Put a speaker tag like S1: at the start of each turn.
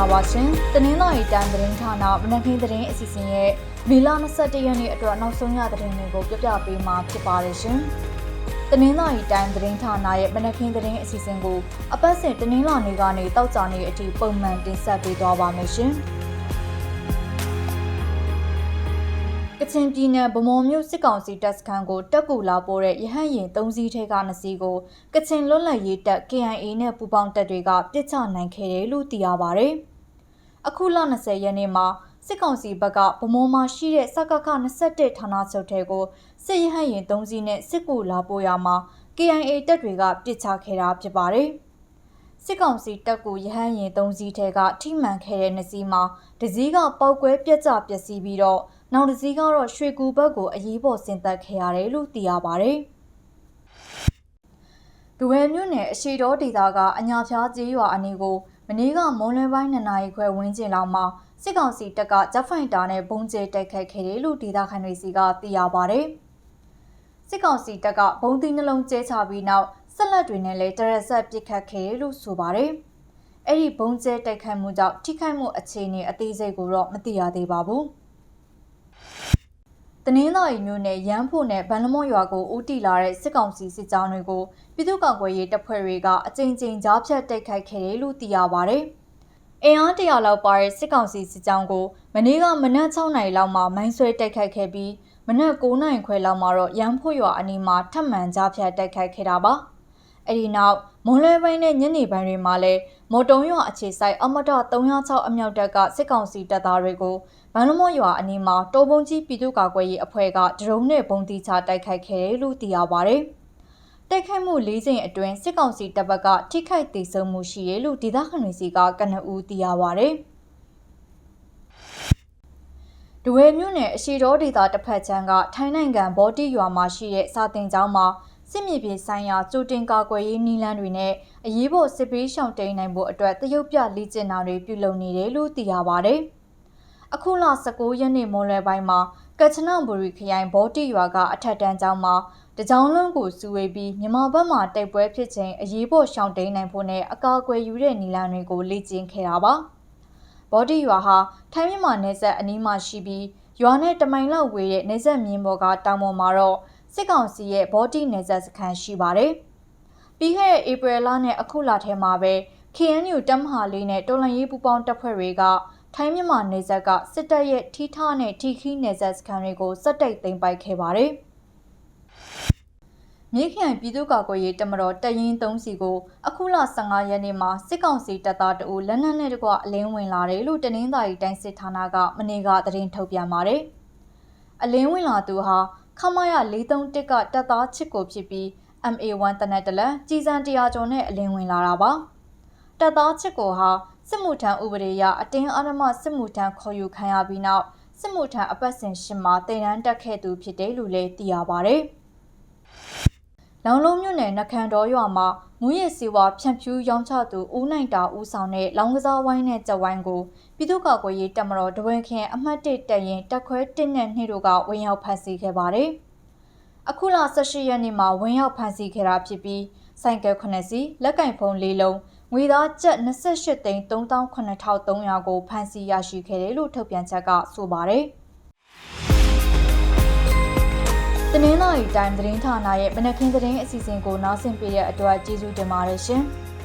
S1: ္ဂလာပါရှင်။တနင်္လာရီတိုင်းသတင်းဌာနမနက်ခင်းသတင်းအစီအစဉ်ရဲ့မေလ22ရက်နေ့အတွက်နောက်ဆုံးရသတင်းတွေကိုပြပြပေးမှာဖြစ်ပါတယ်ရှင်။တနင်္လာရီတိုင်းသတင်းဌာနရဲ့မနက်ခင်းသတင်းအစီအစဉ်ကိုအပတ်စဉ်တနင်္လာနေ့ကနေတောက်ကြနေ့အထိပုံမှန်တင်ဆက်ပေးသွားပါမယ်ရှင်။ကချင်ပြည်နယ်ဗမော်မြို့စစ်ကောင်စီတပ်စခန်းကိုတက်ကူလာပို့တဲ့ရဟန့်ရင်၃စီးထဲက2စီးကိုကချင်လွတ်လပ်ရေးတပ် KIA နဲ့ပူးပေါင်းတပ်တွေကပြစ်ချနိုင်ခဲ့တယ်လို့သိရပါဗျ။ အခုလ20ရက်နေ့မှာစစ်ကောင်စီဘက်ကဗမော်မှာရှိတဲ့စကခ21ဌာနချုပ်ထဲကိုစစ်ရဟန့်ရင်၃စီးနဲ့စစ်ကူလာပို့ရမှာ KIA တပ်တွေကပြစ်ချခဲ့တာဖြစ်ပါတယ်။စစ်ကောင်စီတပ်ကူရဟန်းရင်၃စီးထဲကထိမှန်ခဲ့တဲ့နှစ်စီးမှာတစည်းကပောက်ကွဲပြက်ကျပျက်စီးပြီးတော့နောက်တစ်စီးကတော့ရွှေကူဘက်ကိုအရေးပေါ်ဆင်သက်ခဲ့ရတယ်လို့သိရပါဗျ။ဒဝဲမြို့နယ်အရှိတော်ဒေသကအညာဖျားကျေးရွာအနီးကို မနေ့ကမွန်လွယ်ပိုင်းနှစ်နာရီခွဲဝန်းကျင်လောက်မှာစစ်ကောင်စီတပ်ကဂျက်ဖိုင်တာနဲ့ဘုံကျဲတိုက်ခတ်ခဲ့တယ်လို့ဒေသခံတွေစီကသိရပါဗျ။စစ်ကောင်စီတပ်ကဘုံသီးနှလုံးကျဲချပြီးနောက်ဆက်လက်တွေနဲ့လည်းတရက်ဆက်ပစ်ခတ်ခဲ့တယ်လို့ဆိုပါတယ်။အဲ့ဒီဘုံကျဲတိုက်ခတ်မှုကြောင့်ထိခိုက်မှုအခြေအနေအသေးစိတ်ကိုတော့မသိရသေးပါဘူး။တ နင်္သာရီမြို့နယ်ရန်ဖို့နယ်ဗန်လမော့ရွာကိုဦးတည်လာတဲ့စစ်ကောင်စီစစ်ကြောင်းတွေကိုပြည်သူ့ကာကွယ်ရေးတပ်ဖွဲ့တွေကအကြိမ်ကြိမ်ကြားဖြတ်တိုက်ခိုက်ခဲ့တယ်လို့သိရပါဗျ။အင်အားတရာလောက်ပါတဲ့စစ်ကောင်စီစစ်ကြောင်းကိုမနေ့ကမနက်6နာရီလောက်မှာမိုင်းဆွဲတိုက်ခိုက်ခဲ့ပြီးမနက်9နာရီခွဲလောက်မှာတော့ရန်ဖို့ရွာအနီးမှာထပ်မံကြားဖြတ်တိုက်ခိုက်ခဲ့တာပါ။ အဲဒီနောက်မွန်လွဲပိုင်းနဲ့ညနေပိုင်းတွေမှာလည်းမော်တုံရွာအခြေဆိုင်အမတ306အမြောက်တပ်ကစစ်ကောင်စီတပ်သားတွေကိုဗန်လမော့ရွာအနီးမှာတောပုံကြီးပြည်သူ့ကာကွယ်ရေးအဖွဲ့ကဒရုန်းနဲ့ပုံတီချတိုက်ခိုက်ခဲ့တယ်လို့သိရပါဗျ။တိုက်ခိုက်မှု၄ချိန်အတွင်းစစ်ကောင်စီတပ်ဘက်ကထိခိုက်ဒေဆုံးမှုရှိတယ်လို့ဒေသခံတွေစီကကနအူးသိရပါဗျ။ဒဝဲမြို့နယ်အရှိတော်ဒေသတစ်ဖက်ချမ်းကထိုင်းနိုင်ငံဘော်တီရွာမှာရှိတဲ့စာတင်ကျောင်းမှာ စစ်မြေပြင်ဆိုင်ရာကြိုတင်ကာကွယ်ရေးနည်းလမ်းတွေနဲ့အရေးပေါ်စစ်ပေးရှောင်တိန်နိုင်ဖို့အတွက်တရုတ်ပြလေ့ကျင့်တာတွေပြုလုပ်နေတယ်လို့သိရပါဗျ။အခုလ19ရက်နေ့မွန်လွယ်ပိုင်းမှာကချနဘူရီခရိုင်ဘောတိရွာကအထက်တန်းကျောင်းမှာတကြောင်လုံးကိုစုဝေးပြီးမြန်မာဘက်မှတိုက်ပွဲဖြစ်ချိန်အရေးပေါ်ရှောင်တိန်နိုင်ဖို့နဲ့အကာအကွယ်ယူတဲ့နည်းလမ်းတွေကိုလေ့ကျင့်ခဲ့တာပါ။ဘောတိရွာဟာထိုင်းမြန်မာနယ်စပ်အနီးမှာရှိပြီးရွာနဲ့တမိုင်လောက်ဝေးတဲ့နယ်စပ်မြင်းပေါ်ကတောင်ပေါ်မှာတော့ စစ်ကောင်စီရဲ့ဘောတိနယ်စပ်စခန်းရှိပါတယ်။ပြီးခဲ့တဲ့ဧပြီလနဲ့အခုလထဲမှာပဲ KNU တမဟာလေးနဲ့တော်လန်ရေးပူပေါင်းတပ်ဖွဲ့တွေကထိုင်းမြန်မာနယ်စပ်ကစစ်တပ်ရဲ့ထီထနဲ့ထီခီနယ်စပ်စခန်းတွေကိုစက်တိတ်သိမ်းပိုက်ခဲ့ပါတယ်။မြေခိုင်ပြည်သူ့ကာကွယ်ရေးတမတော်တရင်3စီကိုအခုလ15ရက်နေ့မှာစစ်ကောင်စီတပ်သားတအူလက်နက်နဲ့တကွအလင်းဝင်လာတယ်လို့တနင်္သာရီတိုင်းစစ်ဌာနကမနေ့ကသတင်းထုတ်ပြန်ပါတယ်။အလင်းဝင်လာသူဟာ ခမရ431ကတပ်သားချစ်ကိုဖြစ်ပြီး MA1 တနက်တလက်ကြီးစံတရားကျော်နဲ့အလင်းဝင်လာတာပါ။တပ်သားချစ်ကိုဟာစစ်မှုထမ်းဥပဒေအရအတင်းအဓမ္မစစ်မှုထမ်းခေါ်ယူခံရပြီးနောက်စစ်မှုထမ်းအပတ်စဉ်ရှင်းမှာတင်နန်းတက်ခဲ့သူဖြစ်တယ်လို့လည်းသိရပါဗျ။လောင်လုံးမြို့နယ်နခန်တော်ရွာမှာ မူရစ်စီဝါဖြန့်ဖြူးရောင်းချသူဦးနိုင်တာဦးဆောင်တဲ့လောင်ကစားဝိုင်းနဲ့ကြက်ဝိုင်းကိုပြည်သူ့ကာကွယ်ရေးတပ်မတော်တဝင်းခင်အမှတ်၁တပ်ရင်တက်ခွဲ1နဲ့2တို့ကဝင်ရောက်ဖမ်းဆီးခဲ့ပါတယ်။အခုလ18ရက်နေ့မှာဝင်ရောက်ဖမ်းဆီးခဲ့တာဖြစ်ပြီးစိုက်ကယ်9စီးလက်ကင်ဖုံး၄လုံးငွေသားကျပ်28သိန်း38,300ကိုဖမ်းဆီးရရှိခဲ့တယ်လို့ထုတ်ပြန်ချက်ကဆိုပါတယ်။ တနင်္လာရီတိုင်းသတင်းဌာနရဲ့မနက်ခင်းသတင်းအစီအစဉ်ကိုနားဆင်ပေးတဲ့အတွက်ကျေးဇူးတင်ပါတယ်ရှင်။